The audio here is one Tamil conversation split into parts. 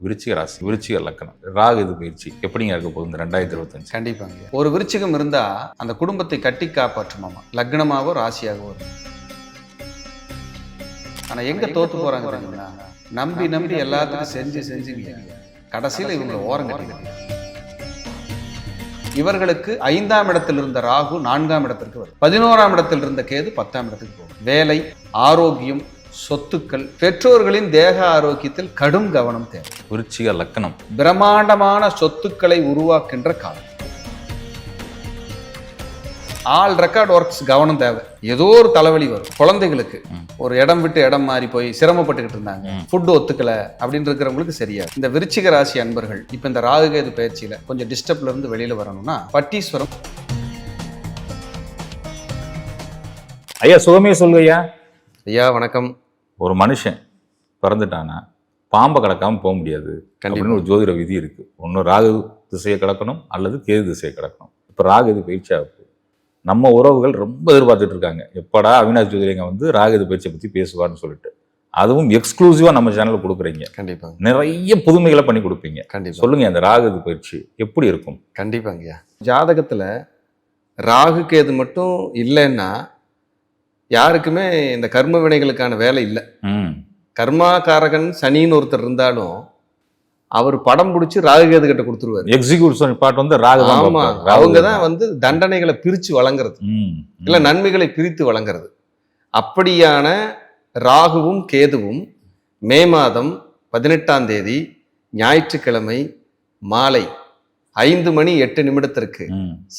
விருச்சிக ராசி விருச்சிக லக்கணம். ராகு இது பயிற்சி எப்படிங்க இருக்க போகுது இந்த ரெண்டாயிரத்தி இருபத்தஞ்சு? கண்டிப்பாங்க. ஒரு விருச்சிகம் இருந்தா அந்த குடும்பத்தை கட்டி காப்பாற்றுமாமா? லக்னமாவோ ராசியாகவோ இருக்கும் ஆனா எங்க தோத்து போறாங்க தெரியுங்களா நம்பி நம்பி எல்லாத்துக்கும் செஞ்சு செஞ்சு கடைசியில இவங்களை ஓரம் கட்டிக்கிறாங்க இவர்களுக்கு ஐந்தாம் இடத்தில் இருந்த ராகு நான்காம் இடத்திற்கு வரும் பதினோராம் இடத்தில் இருந்த கேது பத்தாம் இடத்துக்கு போகும் வேலை ஆரோக்கியம் சொத்துக்கள். பெற்றோர்களின் தேக ஆரோக்கியத்தில் கடும் கவனம் தேவை. விருச்சிக லக்கணம். பிரம்மாண்டமான சொத்துக்களை உருவாக்கின்ற காலம். ஆல் ரெக்கார்ட் ஒர்க்ஸ் கவனம் தேவை. ஏதோ ஒரு தலைவலி வரும். குழந்தைகளுக்கு. ஒரு இடம் விட்டு இடம் மாறி போய் சிரமப்பட்டுக்கிட்டு இருந்தாங்க. ஃபுட் ஒத்துக்கல அப்படின்னு இருக்கிறவங்களுக்கு சரியா இந்த விருச்சிக ராசி அன்பர்கள் இப்ப இந்த ராகுகேது பயிற்சியில கொஞ்சம் டிஸ்டர்ப்ல இருந்து வெளியில வரணும்னா பட்டீஸ்வரம். ஐயா சுகமே சொல்லுங்கய்யா. ஐயா வணக்கம். ஒரு மனுஷன் பிறந்துட்டானா பாம்பை கடக்காம போக முடியாது அப்படின்னு ஒரு ஜோதிட விதி இருக்கு. ஒன்று ராகு திசையை கடக்கணும் அல்லது கேது திசையை கடக்கணும். இப்போ ராகு இது பயிற்சி ஆகுது? நம்ம உறவுகள் ரொம்ப எதிர்பார்த்துட்டு இருக்காங்க. எப்படா அவினாஷ் ஜோதிலிங்க வந்து ராகு இது பயிற்சியை பற்றி பேசுவார்னு சொல்லிட்டு. அதுவும் எக்ஸ்க்ளூசிவாக நம்ம சேனலில் கொடுக்குறீங்க. கண்டிப்பாங்க நிறைய புதுமைகளை பண்ணி கொடுப்பீங்க. கண்டிப்பா. சொல்லுங்க அந்த ராகு இது பயிற்சி எப்படி இருக்கும்? கண்டிப்பாங்கய்யா. ஜாதகத்துல ராகு கேது மட்டும் இல்லைன்னா யாருக்குமே இந்த கர்ம வினைகளுக்கான வேலை இல்லை. ம். கர்மாகாரகன் சனின்னு ஒருத்தர் இருந்தாலும் அவர் படம் பிடிச்சி ராகுகேது கிட்ட கொடுத்துருவாரு. எக்ஸிக்யூட்டிவ் பார்ட் வந்து ராகு ஆமா. அவங்க தான். வந்து தண்டனைகளை பிரிச்சு வழங்குறது. இல்ல. நன்மைகளை பிரித்து வழங்குறது. அப்படியான ராகுவும் கேதுவும் மே மாதம் பதினெட்டாம் தேதி ஞாயிற்றுக்கிழமை மாலை ஐந்து மணி எட்டு நிமிடத்திற்கு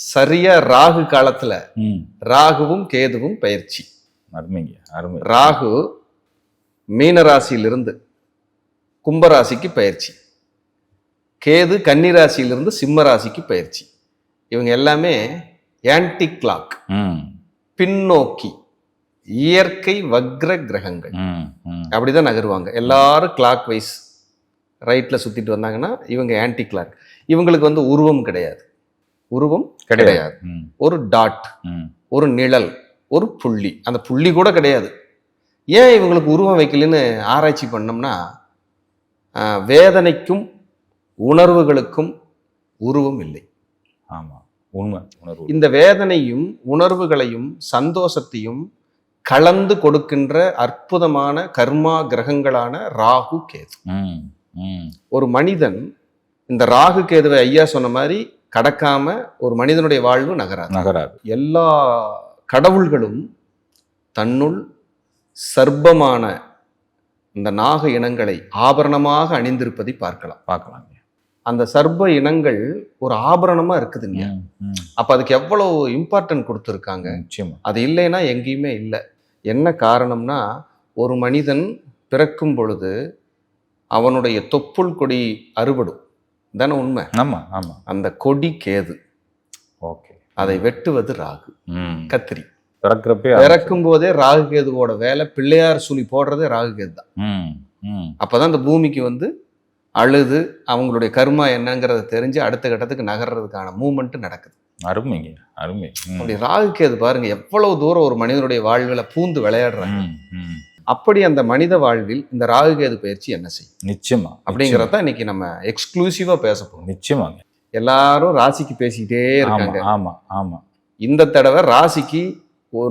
சரியா ராகு காலத்துல. ராகுவும் கேதுவும் பயிற்சி. அருமைங்க அருமை. ராகு மீனராசியிலிருந்து கும்பராசிக்கு பயிற்சி. கேது கன்னிராசியிலிருந்து சிம்ம ராசிக்கு பயிற்சி. இவங்க எல்லாமே ஆன்டி கிளாக் பின்னோக்கி இயற்கை வக்ர கிரகங்கள். அப்படிதான் நகருவாங்க. எல்லாரும் கிளாக் வைஸ் ரைட்ல சுத்திட்டு வந்தாங்கன்னா இவங்க ஆன்டி கிளாக் இவங்களுக்கு வந்து உருவம் கிடையாது. உருவம் கிடையாது. ஒரு டாட். ஒரு நிழல் ஒரு புள்ளி. அந்த புள்ளி கூட கிடையாது. ஏன் இவங்களுக்கு உருவம் வைக்கலன்னு ஆராய்ச்சி பண்ணோம்னா வேதனைக்கும் உணர்வுகளுக்கும் உருவம் இல்லை. ஆமா. உண்மை. உணர்வு. இந்த வேதனையும் உணர்வுகளையும் சந்தோஷத்தையும் கலந்து கொடுக்கின்ற அற்புதமான கர்மா கிரகங்களான ராகு கேது. ஒரு மனிதன் இந்த ராகு கேதுவை ஐயா சொன்ன மாதிரி கடக்காம ஒரு மனிதனுடைய வாழ்வு நகராது. நகராது. எல்லா கடவுள்களும் தன்னுள் சர்ப்பமான இந்த நாக இனங்களை ஆபரணமாக அணிந்திருப்பதை பார்க்கலாம். பார்க்கலாங்க அந்த சர்ப்ப இனங்கள் ஒரு ஆபரணமா இருக்குதுங்க. அப்ப அதுக்கு எவ்வளவு இம்பார்ட்டன்ட் கொடுத்துருக்காங்க? நிச்சயமா. அது இல்லைன்னா எங்கேயுமே இல்லை. என்ன காரணம்னா ஒரு மனிதன் பிறக்கும் பொழுது அவனுடைய தொப்புள் கொடி அறுபடும். தானே உண்மை? ஆமா ஆமா. அந்த கொடி கேது. ஓகே. அதை வெட்டுவது ராகு. கத்திரி. பிறக்கிறப்பே பிறக்கும் போதே ராகு கேதுவோட வேலை பிள்ளையார் சுழி போடுறதே ராகு கேது தான். அப்பதான் இந்த பூமிக்கு வந்து அழுது அவங்களுடைய கர்மா என்னங்கிறத தெரிஞ்சு அடுத்த கட்டத்துக்கு நகர்றதுக்கான மூமெண்ட் நடக்குது. அருமைங்க அருமை. அப்படி ராகு கேது பாருங்க எவ்வளவு தூரம் ஒரு மனிதனுடைய வாழ்வில் பூந்து விளையாடுறாங்க. அப்படி அந்த மனித வாழ்வில் இந்த ராகு கேது பயிற்சி என்ன செய்யும்? நிச்சயமா அப்படிங்கிறத இன்னைக்கு நம்ம எக்ஸ்க்ளூசிவா பேச போறோம். நிச்சயமாங்க. எல்லாரும் ராசிக்கு பேசிக்கிட்டே இருக்காங்க. ஆமா ஆமா இந்த தடவை ராசிக்கு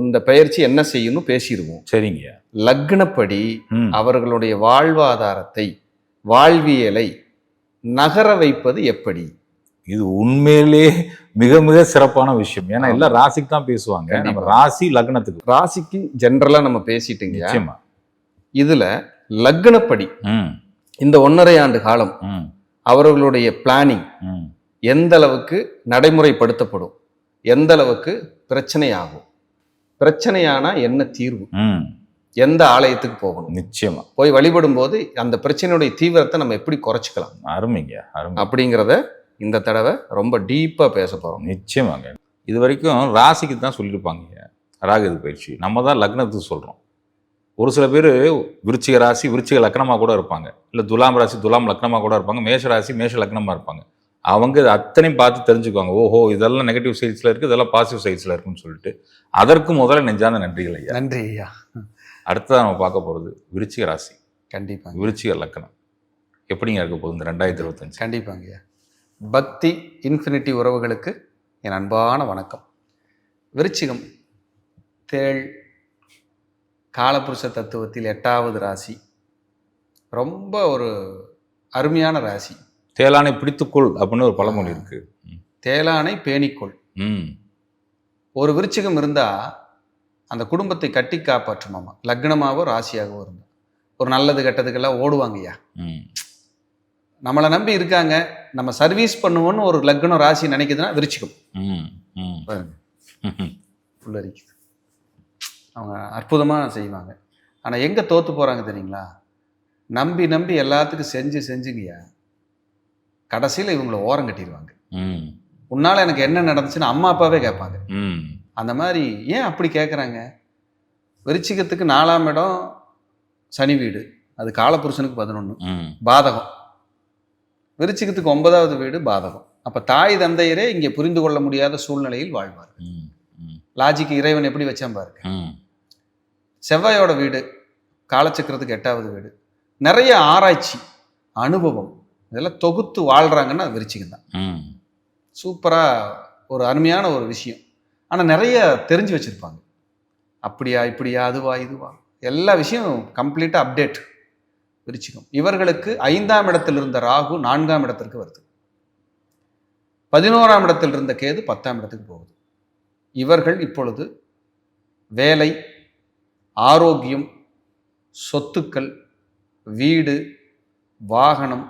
இந்த பயிற்சி என்ன செய்யணும் பேசிடுவோம். சரிங்க. லக்னப்படி. அவர்களுடைய வாழ்வாதாரத்தை வாழ்வியலை நகர வைப்பது எப்படி? இது உண்மையிலே மிக மிக சிறப்பான விஷயம். ஏன்னா எல்லாம் ராசிக்கு தான் பேசுவாங்க. நம்ம. ராசி லக்னத்துக்கு. ராசிக்கு ஜென்ரலா நம்ம பேசிட்டீங்க. நிச்சயமா. இதுல லக்னப்படி இந்த ஒன்றரை ஆண்டு காலம் அவர்களுடைய பிளானிங். எந்த அளவுக்கு நடைமுறைப்படுத்தப்படும்? எந்த அளவுக்கு பிரச்சனை ஆகும் பிரச்சனையானா என்ன தீர்வு? ம், எந்த ஆலயத்துக்கு போகணும்? நிச்சயமா. போய் வழிபடும் போது அந்த பிரச்சனையுடைய தீவிரத்தை நம்ம எப்படி குறைச்சிக்கலாம்? அருமைங்க அருமை. அப்படிங்கிறத இந்த தடவை ரொம்ப டீப்பா பேச போறோம். நிச்சயமாங்க. இது வரைக்கும் ராசிக்கு தான் சொல்லியிருப்பாங்க. ராகுது பயிற்சி. நம்ம தான் லக்னத்துக்கு சொல்கிறோம் ஒரு சில பேர் விருச்சிக ராசி விருச்சிக லக்னமாக கூட இருப்பாங்க. இல்லை துலாம் ராசி துலாம் லக்னமாக கூட இருப்பாங்க. மேஷ ராசி மேஷ லக்னமாக இருப்பாங்க. அவங்க இது அத்தனையும் பார்த்து தெரிஞ்சுக்குவாங்க. ஓஹோ இதெல்லாம் நெகட்டிவ் சைட்ஸில் இருக்குது இதெல்லாம் பாசிட்டிவ் சைட்ஸில் இருக்குன்னு சொல்லிட்டு. அதற்கு முதல்ல நெஞ்சார்ந்த நன்றிகள் ஐயா. நன்றி ஐயா. அடுத்ததாக நம்ம பார்க்க போகிறது விருச்சிக ராசி. கண்டிப்பா விருச்சிக லக்னம் எப்படிங்க இருக்க போகுது இந்த ரெண்டாயிரத்தி இருபத்தஞ்சு? கண்டிப்பாங்கய்யா பக்தி இன்ஃபினிட்டி உறவுகளுக்கு என் அன்பான வணக்கம். விருச்சிகம் தேள் காலபுருஷ தத்துவத்தில் எட்டாவது ராசி. ரொம்ப ஒரு அருமையான ராசி. தேலானை பிடித்துக்கொள் அப்படின்னு ஒரு பழமொழி இருக்கு. தேலானை பேணிக்கொள். ம். ஒரு விருச்சிகம் இருந்தால் அந்த குடும்பத்தை கட்டி காப்பாற்றுமாமா லக்னமாவோ ராசியாகவோ இருந்தால் ஒரு நல்லது கெட்டதுக்கெல்லாம் ஓடுவாங்கய்யா ம். நம்மளை நம்பி இருக்காங்க. நம்ம சர்வீஸ் பண்ணுவோன்னு ஒரு லக்னம் ராசி நினைக்குதுன்னா விருச்சிகம். ம் ம். பாருங்க. ம் புல்லரிக்குது. அவங்க அற்புதமாக செய்வாங்க. ஆனால் எங்கே தோற்று போகிறாங்க தெரியுங்களா? நம்பி நம்பி எல்லாத்துக்கும் செஞ்சு செஞ்சுங்கய்யா. கடைசியில் இவங்கள ஓரம் கட்டிடுவாங்க. உன்னால் எனக்கு என்ன நடந்துச்சுன்னு அம்மா அப்பாவே கேட்பாங்க. ம். அந்த மாதிரி ஏன் அப்படி கேட்குறாங்க விருச்சிகத்துக்கு நாலாம் இடம் சனி வீடு. அது காலபுருஷனுக்கு பதினொன்று பாதகம். விருச்சிகத்துக்கு ஒன்பதாவது வீடு பாதகம். அப்போ தாய் தந்தையரே இங்கே புரிந்து கொள்ள முடியாத சூழ்நிலையில் வாழ்வார் லாஜிக்கு இறைவன் எப்படி வச்சான் பாருங்க. செவ்வாயோட வீடு காலச்சக்கரத்துக்கு எட்டாவது வீடு. நிறைய ஆராய்ச்சி அனுபவம் இதெல்லாம் தொகுத்து வாழ்கிறாங்கன்னா அது விருச்சிகம் தான். சூப்பராக ஒரு அருமையான ஒரு விஷயம். ஆனால் நிறைய தெரிஞ்சு வச்சுருப்பாங்க. அப்படியா இப்படியா அதுவா இதுவா. எல்லா விஷயம் கம்ப்ளீட்டாக அப்டேட் விருச்சிகம். இவர்களுக்கு ஐந்தாம் இடத்தில் இருந்த ராகு நான்காம் இடத்திற்கு வருது. பதினோராம் இடத்தில் இருந்த கேது பத்தாம் இடத்துக்கு போகுது. இவர்கள் இப்பொழுது வேலை ஆரோக்கியம் சொத்துக்கள் வீடு வாகனம்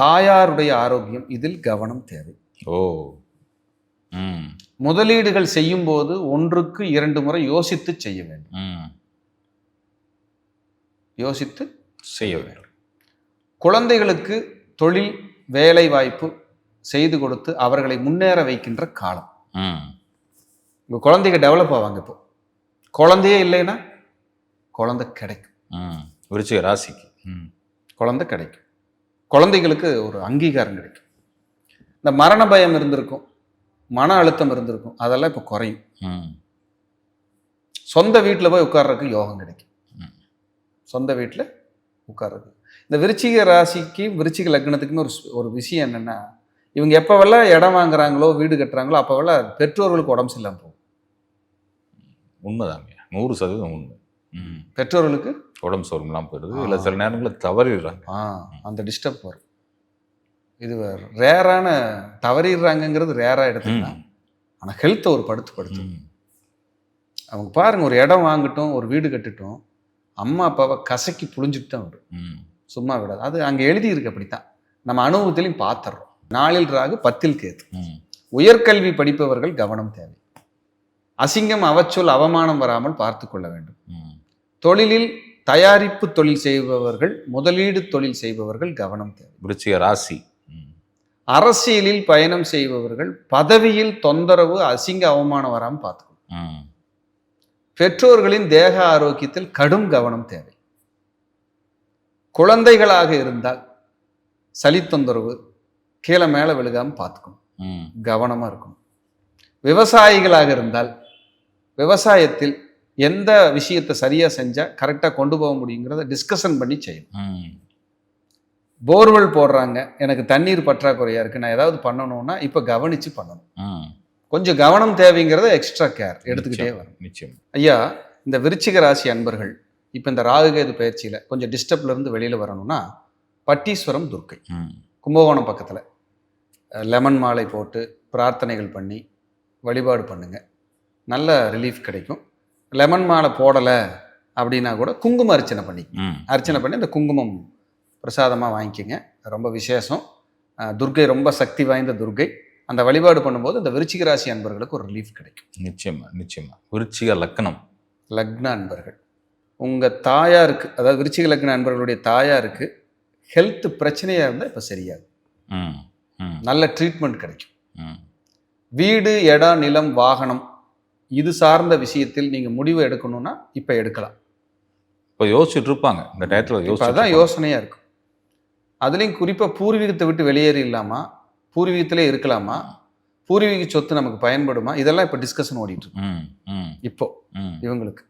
தாயாருடைய ஆரோக்கியம் இதில் கவனம் தேவை. ஓ. ம். முதலீடுகள் செய்யும் போது ஒன்றுக்கு இரண்டு முறை யோசித்து செய்ய வேண்டும். ம். யோசித்து செய்ய வேண்டும். குழந்தைகளுக்கு தொழில் வேலை வாய்ப்பு செய்து கொடுத்து அவர்களை முன்னேற வைக்கின்ற காலம். ம். உங்க குழந்தைங்க டெவலப் ஆவாங்க இப்போ. குழந்தையே இல்லைன்னா குழந்தை கிடைக்கும். ம். விருச்சிக ராசிக்கு. ம். குழந்தை கிடைக்கும். குழந்தைகளுக்கு ஒரு அங்கீகாரம் கிடைக்கும். இந்த மரண பயம் இருந்திருக்கும் மன அழுத்தம் இருந்திருக்கும் அதெல்லாம் இப்போ குறையும். சொந்த வீட்டில் போய் உட்கார்றதுக்கு யோகம் கிடைக்கும். சொந்த வீட்டில் உட்கார்றது. இந்த விருச்சிக ராசிக்கு விருச்சிக லக்னத்துக்குன்னு ஒரு ஒரு விஷயம் என்னென்னா இவங்க எப்போவெல்லாம் இடம் வாங்குறாங்களோ வீடு கட்டுறாங்களோ அப்போவெல்லாம் பெற்றோர்களுக்கு உடம்பு சரியில்லாமல் போகும். உண்மைதாங்க. நூறு சதவீதம் உண்மை. ம். பெற்றோர்களுக்கு உடம்பு சோர்மெல்லாம் போயிடுது. இல்லை சில நேரங்களில் தவறிடுறாங்க. அந்த டிஸ்டர்ப் வரும். இது ரேரான தவறிடுறாங்கங்கிறது ரேராக எடுத்துக்கலாம். ஆனால் ஹெல்த்தை ஒரு படுத்து படுத்து அவங்க பாருங்க ஒரு இடம் வாங்கட்டும் ஒரு வீடு கட்டட்டும் அம்மா அப்பாவை கசக்கி புழிஞ்சிட்டு தான் வரும். சும்மா விடாது. அது அங்கே எழுதியிருக்கு அப்படித்தான். நம்ம அனுபவத்திலையும் பார்த்துடுறோம் நாளில் ராகு பத்தில் கேது. உயர்கல்வி படிப்பவர்கள் கவனம் தேவை. அசிங்கம் அவச்சொல் அவமானம் வராமல் பார்த்து கொள்ள வேண்டும். தொழிலில் தயாரிப்பு தொழில் செய்பவர்கள் முதலீடு தொழில் செய்பவர்கள் கவனம் தேவை. விருச்சிக ராசி. அரசியலில் பயணம் செய்பவர்கள் பதவியில் தொந்தரவு அசிங்க அவமானம் வராமல் பார்த்துக்கணும். பெற்றோர்களின் தேக ஆரோக்கியத்தில் கடும் கவனம் தேவை. குழந்தைகளாக இருந்தால் சளி தொந்தரவு கீழே மேலே விழுகாம பார்த்துக்கணும். கவனமாக இருக்கணும். விவசாயிகளாக இருந்தால் விவசாயத்தில் எந்த விஷயத்தை சரியாக செஞ்சால் கரெக்டாக கொண்டு போக முடியுங்கிறத டிஸ்கஷன் பண்ணி செய்யணும். போர்வெல் போடுறாங்க. எனக்கு தண்ணீர் பற்றாக்குறையாக இருக்குது நான் ஏதாவது பண்ணணும்னா இப்போ கவனித்து பண்ணணும். கொஞ்சம் கவனம் தேவைங்கிறத எக்ஸ்ட்ரா கேர் எடுத்துக்கிட்டே வரும் நிச்சயம். ஐயா இந்த விருச்சிக ராசி அன்பர்கள் இப்போ இந்த ராகுகேது பயிற்சியில் கொஞ்சம் டிஸ்டர்ப்ல இருந்து வெளியில் வரணும்னா பட்டீஸ்வரம் துர்க்கை. கும்பகோணம் பக்கத்தில். லெமன் மாலை போட்டு பிரார்த்தனைகள் பண்ணி வழிபாடு பண்ணுங்க. நல்ல ரிலீஃப் கிடைக்கும். லெமன் மாலை போடலை அப்படின்னா கூட குங்கும அர்ச்சனை பண்ணி. ம். அர்ச்சனை பண்ணி அந்த குங்குமம் பிரசாதமாக வாங்கிக்கோங்க. ரொம்ப விசேஷம். அஹ் துர்க்கை ரொம்ப சக்தி வாய்ந்த துர்க்கை அந்த வழிபாடு பண்ணும்போது இந்த விருச்சிக ராசி அன்பர்களுக்கு ஒரு ரிலீஃப் கிடைக்கும். நிச்சயமா நிச்சயமா. விருச்சிக லக்கணம் லக்ன அன்பர்கள். உங்கள் தாயாருக்கு அதாவது விருச்சிக லக்ன அன்பர்களுடைய தாயாருக்கு ஹெல்த் பிரச்சனையாக இருந்தால் இப்போ சரியாகும். நல்ல ட்ரீட்மெண்ட் கிடைக்கும். ம். வீடு இடம் நிலம் வாகனம் இது சார்ந்த விஷயத்தில் நீங்கள் முடிவு எடுக்கணும்னா இப்போ எடுக்கலாம். இப்போ யோசிச்சுட்டு இருப்பாங்க. இந்த டயத்தில் யோசிச்சு அதான் யோசனையாக இருக்கும் அதுலேயும் குறிப்பாக பூர்வீகத்தை விட்டு வெளியேறிடலாமா பூர்வீகத்திலே இருக்கலாமா? பூர்வீக சொத்து நமக்கு பயன்படுமா? இதெல்லாம் இப்போ டிஸ்கஷன் ஓடிட்டு இருக்கு. ம் ம். இப்போ ம். இவங்களுக்கு.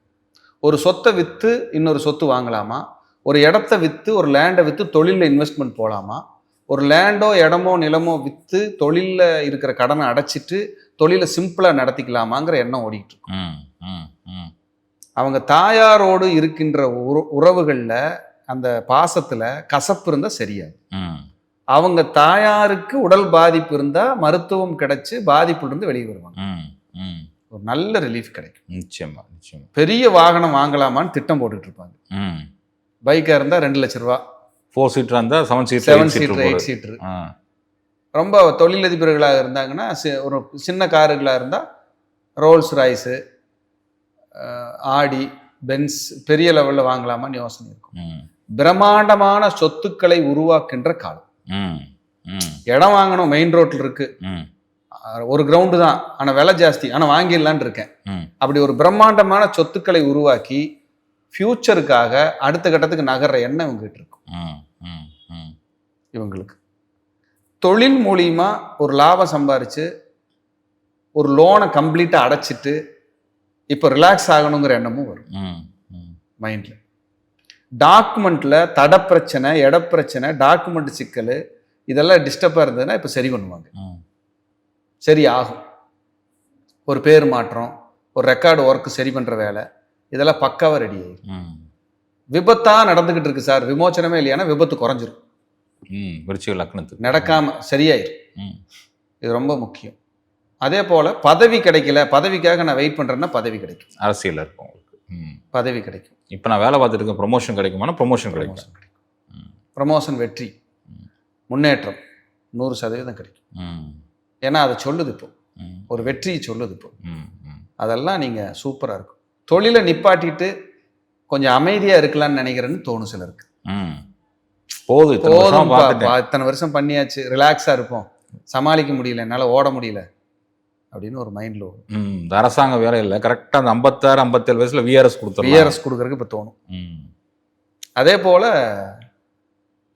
ஒரு சொத்தை விற்று இன்னொரு சொத்து வாங்கலாமா? ஒரு இடத்த விற்று ஒரு லேண்டை விற்று தொழிலில் இன்வெஸ்ட்மெண்ட் போகலாமா ஒரு லேண்டோ இடமோ நிலமோ விற்று தொழிலில் இருக்கிற கடனை அடைச்சிட்டு தொழிலை சிம்பிளாக நடத்திக்கலாமாங்கிற எண்ணம் ஓடிட்டு இருக்கு. ம் ம் ம். அவங்க தாயாரோடு இருக்கின்ற உற உறவுகளில் அந்த பாசத்தில் கசப்பு இருந்தால் சரியாது. ம். அவங்க தாயாருக்கு உடல் பாதிப்பு இருந்தால் மருத்துவம் கிடைச்சு பாதிப்புலேருந்து வெளியே வருவாங்க. ம் ம். ஒரு நல்ல ரிலீஃப் கிடைக்கும். நிச்சயமா நிச்சயமா. பெரிய வாகனம் வாங்கலாமான்னு திட்டம் போட்டுட்டு இருப்பாங்க. ம். பைக்காக இருந்தால் ரெண்டு லட்ச ரூபா. ஃபோர் சீட்டர் இருந்தால் seven seater seven seater eight ஆ. ரொம்ப தொழிலதிபர்களாக இருந்தாங்கன்னா சி- ஒரு சின்ன காருகளாக இருந்தால் ரோல்ஸ் ராய்ஸு ஆடி பென்ஸ் பெரிய லெவலில் வாங்கலாமான்னு யோசனை இருக்கும். பிரம்மாண்டமான சொத்துக்களை உருவாக்கின்ற காலம். இடம் வாங்கணும் மெயின் ரோட்டில் இருக்கு. ஒரு கிரவுண்டு தான். ஆனால் விலை ஜாஸ்தி. ஆனால் வாங்கிடலான்னு இருக்கேன். அப்படி ஒரு பிரம்மாண்டமான சொத்துக்களை உருவாக்கி ஃப்யூச்சருக்காக அடுத்த கட்டத்துக்கு நகர்ற எண்ணம் இவங்ககிட்ட இருக்கும். இவங்களுக்கு. தொழில் மூலியமா ஒரு லாபம் சம்பாரிச்சு ஒரு லோனை கம்ப்ளீட்டாக அடைச்சிட்டு இப்போ ரிலாக்ஸ் ஆகணுங்கிற எண்ணமும் வரும். மைண்டில் டாக்குமெண்ட்டில் தட பிரச்சனை இட பிரச்சனை டாக்குமெண்ட் சிக்கல் இதெல்லாம் டிஸ்டர்பாக இருந்ததுன்னா இப்போ சரி பண்ணுவாங்க. சரி ஆகும். ஒரு பேர் மாற்றம் ஒரு ரெக்கார்டு ஒர்க் சரி பண்ணுற வேலை இதெல்லாம் பக்காவாக ரெடி ஆயிடும் ம். விபத்தாக நடந்துக்கிட்டு இருக்கு சார். விமோச்சனமே இல்லையானா விபத்து குறைஞ்சிரும். விருச்சிக லக்னத்துக்கு. நடக்காம சரியாயிரும் ம். இது ரொம்ப முக்கியம். அதே போல் பதவி கிடைக்கல பதவிக்காக நான் வெயிட் பண்ணுறேன்னா பதவி கிடைக்கும். அரசியல் இருக்கும் உங்களுக்கு. ம். பதவி கிடைக்கும். இப்போ நான் வேலை பார்த்துட்டு இருக்கேன் ப்ரொமோஷன் கிடைக்குமானா ப்ரொமோஷன் கிடைக்கும் ப்ரமோஷன் கிடைக்கும். ப்ரமோஷன் வெற்றி. முன்னேற்றம் நூறு சதவீதம் கிடைக்கும். ம். ஏன்னா அதை சொல்லுது இப்போ. ம். ஒரு வெற்றியை சொல்லுது இப்போ. அதெல்லாம் நீங்கள் சூப்பராக இருக்கும். தொழிலை நிப்பாட்டிட்டு கொஞ்சம் அமைதியாக இருக்கலாம்னு நினைக்கிறேன்னு தோணும் சிலருக்கு. ம். போதும் போதும் இத்தனை வருஷம் பண்ணியாச்சு. ரிலாக்ஸாக இருப்போம். சமாளிக்க முடியல என்னால் ஓட முடியல. அப்படின்னு ஒரு மைண்டில் வரும் இந்த அரசாங்க வேலை இல்லை. கரெக்டாக அந்த ஐம்பத்தாறு ஐம்பத்தேழு வயசுல விஆர்எஸ் கொடுத்துருவோம் விஆர்எஸ் கொடுக்கறதுக்கு இப்போ தோணும். அதே போல்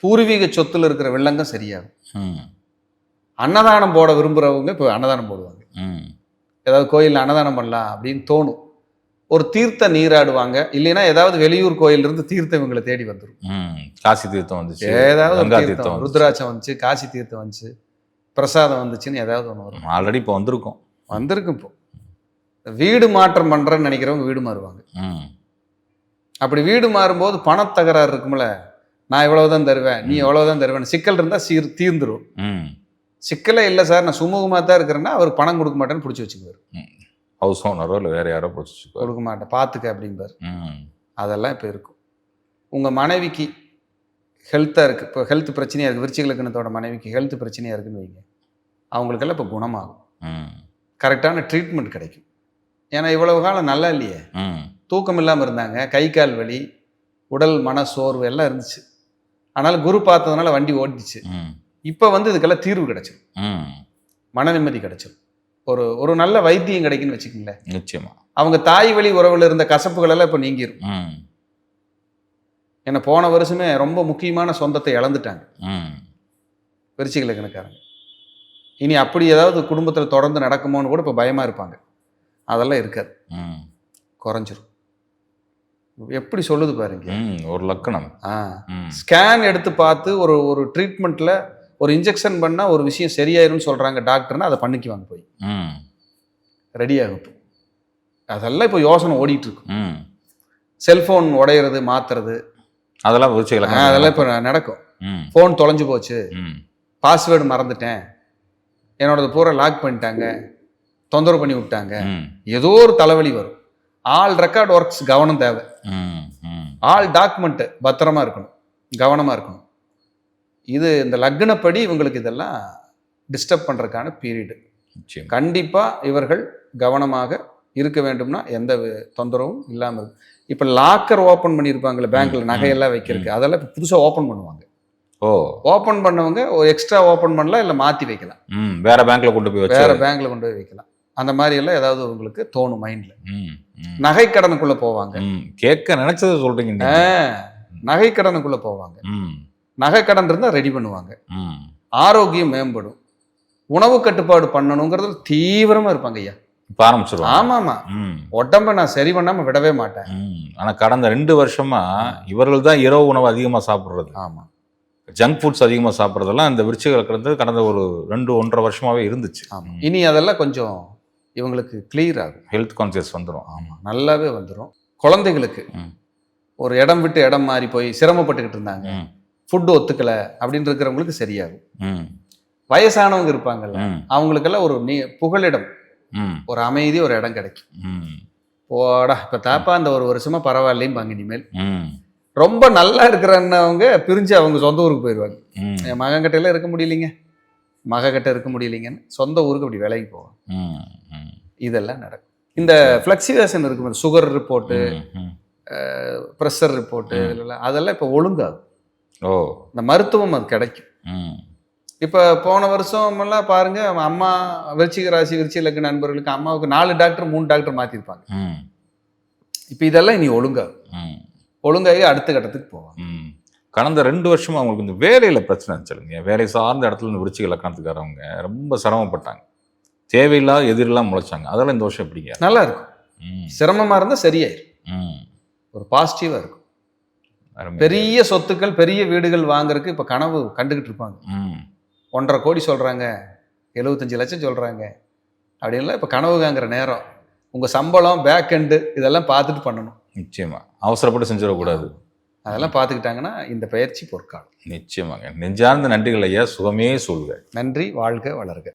பூர்வீக சொத்துல இருக்கிற வில்லங்கம் சரியாகும். ம். அன்னதானம் போட விரும்புகிறவங்க இப்போ அன்னதானம் போடுவாங்க. ம். ஏதாவது கோயிலில் அன்னதானம் பண்ணலாம் அப்படின்னு தோணும். ஒரு தீர்த்த நீராடுவாங்க. இல்லைன்னா ஏதாவது வெளியூர் கோயிலிருந்து தீர்த்தம் இவங்களை தேடி வந்துடும் காசி தீர்த்தம் வந்துச்சு ஏதாவது கங்கா தீர்த்தம். ருத்ராட்சம் வந்துச்சு காசி தீர்த்தம் வந்துச்சு பிரசாதம் வந்துச்சுன்னு ஏதாவது ஒன்று வரும். ஆல்ரெடி இப்போ வந்திருக்கோம். வந்திருக்கு இப்போ. வீடு மாற்றம் பண்ணுறேன்னு நினைக்கிறவங்க வீடு மாறுவாங்க. ம். அப்படி வீடு மாறும்போது பணத்தகராறு இருக்கும்ல நான் இவ்வளவுதான் தருவேன் நீ எவ்வளவுதான் தருவேன் சிக்கல் இருந்தால் சீர் தீர்ந்துரும். ம். சிக்கலே இல்லை சார் நான் சுமூகமாக தான் இருக்கிறேன்னா அவர் பணம் கொடுக்க மாட்டேன்னு பிடிச்சி வச்சுக்குவார். ஹவுஸ் ஓனரோ இல்லை வேற யாரோ பிடிச்சிக்கோ கொடுக்க மாட்டேன் பார்த்துக்க அப்படிம்பார். ம். அதெல்லாம் இப்போ இருக்கும். உங்கள் மனைவிக்கு ஹெல்த்தாக இருக்குது இப்போ ஹெல்த் பிரச்சனையாக இருக்குது விருச்சிகளுக்குனத்தோட மனைவிக்கு ஹெல்த் பிரச்சனையாக இருக்குன்னு வைங்க. அவங்களுக்கெல்லாம் இப்போ குணமாகும். கரெக்டான ட்ரீட்மெண்ட் கிடைக்கும். ஏன்னா இவ்வளவு காலம் நல்லா இல்லையே? தூக்கம் இல்லாமல் இருந்தாங்க. கை கால் வலி உடல் மன சோர்வு எல்லாம் இருந்துச்சு. ஆனாலும் குரு பார்த்ததுனால வண்டி ஓடிச்சு இப்போ வந்து இதுக்கெல்லாம் தீர்வு கிடைச்சிரும். ம். மன நிம்மதி கிடைச்சிரும். ஒரு ஒரு நல்ல வைத்தியம் கிடைக்குன்னு வச்சுக்கோங்களேன். நிச்சயமா. அவங்க தாய் வழி உறவில் இருந்த கசப்புகள் எல்லாம் இப்போ நீங்கிரும். ஏன்னா போன வருஷமே ரொம்ப முக்கியமான சொந்தத்தை இழந்துட்டாங்க. ம். விருச்சிக லக்னக்காரங்க இனி அப்படி ஏதாவது குடும்பத்தில் தொடர்ந்து நடக்குமோன்னு கூட இப்போ பயமாக இருப்பாங்க. அதெல்லாம் இருக்காது. ம். குறைஞ்சிரும். எப்படி சொல்லுது பாருங்க. ம் ஒரு லக்கணம். ஆ. ஸ்கேன் எடுத்து பார்த்து ஒரு ஒரு ட்ரீட்மெண்ட்டில் ஒரு இன்ஜெக்ஷன் பண்ணால் ஒரு விஷயம் சரியாயிரும்னு சொல்கிறாங்க டாக்டர்னா அதை பண்ணிக்குவாங்க போய். ம். ரெடி ஆகும். அதெல்லாம் இப்போ யோசனை ஓடிட்டு இருக்கு. ம். செல்ஃபோன் உடையிறது மாத்துறது அதெல்லாம் விருச்சிக ஆ, லக்கணம் அதெல்லாம் இப்போ நடக்கும். ஃபோன் தொலைஞ்சு போச்சு. பாஸ்வேர்டு மறந்துட்டேன். என்னோடது பூரா லாக் பண்ணிட்டாங்க. தொந்தரவு பண்ணி விட்டாங்க. ஏதோ ஒரு தலைவலி வரும். ஆல் ரெக்கார்ட் ஒர்க்ஸ் கவனம் தேவை. ஆல் டாக்குமெண்ட்டு பத்திரமா இருக்கணும். கவனமாக இருக்கணும். இது இந்த லக்னப்படி இவங்களுக்கு இதெல்லாம் டிஸ்டர்ப் பண்ணுறதுக்கான பீரியடு கண்டிப்பாக இவர்கள் கவனமாக இருக்க வேண்டும்னா எந்த தொந்தரவும் இல்லாமல் இருக்கும் இப்போ லாக்கர் ஓப்பன் பண்ணியிருப்பாங்கல்ல பேங்க்ல ம், நகையெல்லாம் வைக்கிறதுக்கு. அதெல்லாம் இப்போ புதுசாக ஓப்பன் பண்ணுவாங்க. ஓ. ஓப்பன் பண்ணவங்க ஒரு எக்ஸ்ட்ரா ஓப்பன் பண்ணலாம் இல்லை மாற்றி வைக்கலாம். வேற பேங்க்ல கொண்டு போய் வேற பேங்க்ல கொண்டு போய் வைக்கலாம். அந்த மாதிரி எல்லாம் ஏதாவது உங்களுக்கு தோணும் மைண்ட்ல நகை கடனுக்குள்ள போவாங்க. கேட்க நினைச்சதை சொல்றீங்க. நகை கடனுக்குள்ள போவாங்க. நகை கடன் இருந்தால் ரெடி பண்ணுவாங்க. ஆரோக்கியம் மேம்படும். உணவு கட்டுப்பாடு பண்ணணுங்கிறதுல தீவிரமா இருப்பாங்க ஐயா. இப்போ ஆரம்பிச்சிருவாங்க. ஆமா ஆமா ம். உடம்ப நான் சரி பண்ணாம விடவே மாட்டேன். ஆனால் கடந்த ரெண்டு வருஷமா இவர்கள் தான் இரவு உணவு அதிகமாக சாப்பிட்றது. ஆமா. ஜங்க் ஃபுட்ஸ் அதிகமாக சாப்பிட்றதெல்லாம் இந்த விருச்சிக லக்னத்து கடந்த ஒரு ரெண்டு ஒன்றரை வருஷமாவே இருந்துச்சு. ஆமா. இனி அதெல்லாம் கொஞ்சம் இவங்களுக்கு கிளியர் ஆகும். ஹெல்த் கான்சியஸ் வந்துடும் ஆமா. நல்லாவே வந்துடும் குழந்தைகளுக்கு. ஒரு இடம் விட்டு இடம் மாறி போய் சிரமப்பட்டுக்கிட்டு இருந்தாங்க. ம். ஃபுட் ஒத்துக்கல அப்படின்னு இருக்கிறவங்களுக்கு சரியாகும். வயசானவங்க இருப்பாங்கல்ல. அவங்களுக்கெல்லாம் ஒரு நீ புகலிடம். ம் ஒரு அமைதி ஒரு இடம் கிடைக்கும். ம். போடா இப்ப தாப்பா இந்த ஒரு வருஷமா பரவாயில்லையும் இனிமேல். ம். ரொம்ப நல்லா இருக்கிறன்னவங்க பிரிஞ்சு அவங்க சொந்த ஊருக்கு போயிடுவாங்க. என் மகன்கிட்ட எல்லாம் இருக்க முடியலைங்க. மகக்கிட்ட இருக்க முடியலைங்கன்னு சொந்த ஊருக்கு அப்படி விலைக்கு போவாங்க. ம் ம். இதெல்லாம் நடக்கும். இந்த ஃப்ளக்சுவேஷன் இருக்கும் சுகர் ரிப்போர்ட்டு ப்ரெஷர் ரிப்போர்ட்டு இதெல்லாம் அதெல்லாம் இப்போ ஒழுங்காகும். ஓ. இந்த மருத்துவம் அது கிடைக்கும். ம். இப்போ போன வருஷம் எல்லாம் பாருங்க அம்மா விருச்சிக ராசி விருச்சிக லக்ன நண்பர்களுக்கு அம்மாவுக்கு நாலு டாக்டர் மூணு டாக்டர் மாற்றிருப்பாங்க ம். இப்போ இதெல்லாம் இனி ஒழுங்காகும் ம். ஒழுங்காகி அடுத்த கட்டத்துக்கு போவாங்க. ம். கடந்த ரெண்டு வருஷமா அவங்களுக்கு இந்த வேலையில பிரச்சனை இருந்துச்சுங்க வேலை சார்ந்த இடத்துல இந்த விருச்சிக லக்கணத்துக்காரவங்க ரொம்ப சிரமப்பட்டாங்க. தேவையில்லாத எதிரெல்லாம் முளைச்சாங்க. அதெல்லாம் இந்த வருஷம் எப்படிங்க? நல்லா இருக்கும். சிரமமாக இருந்தால் சரியாயிரும். ம். ஒரு பாசிட்டிவாக இருக்கும். பெரிய சொத்துக்கள் பெரிய வீடுகள் வாங்குறதுக்கு இப்போ கனவு கண்டுகிட்டு இருப்பாங்க. ம். ஒன்றரை கோடி சொல்கிறாங்க எழுபத்தஞ்சு லட்சம் சொல்கிறாங்க அப்படின்லாம் இப்போ கனவு காங்குற நேரம். உங்கள் சம்பளம் பேக் எண்டு இதெல்லாம் பார்த்துட்டு பண்ணணும். நிச்சயமா. அவசரப்பட்டு செஞ்சிடக்கூடாது. அதெல்லாம் பார்த்துக்கிட்டாங்கன்னா இந்த பயிற்சி பொற்காலம். நிச்சயமாங்க. நெஞ்சார்ந்த நன்றிகள் ஐயா. சுகமே சொல்க. நன்றி. வாழ்க வளர்க.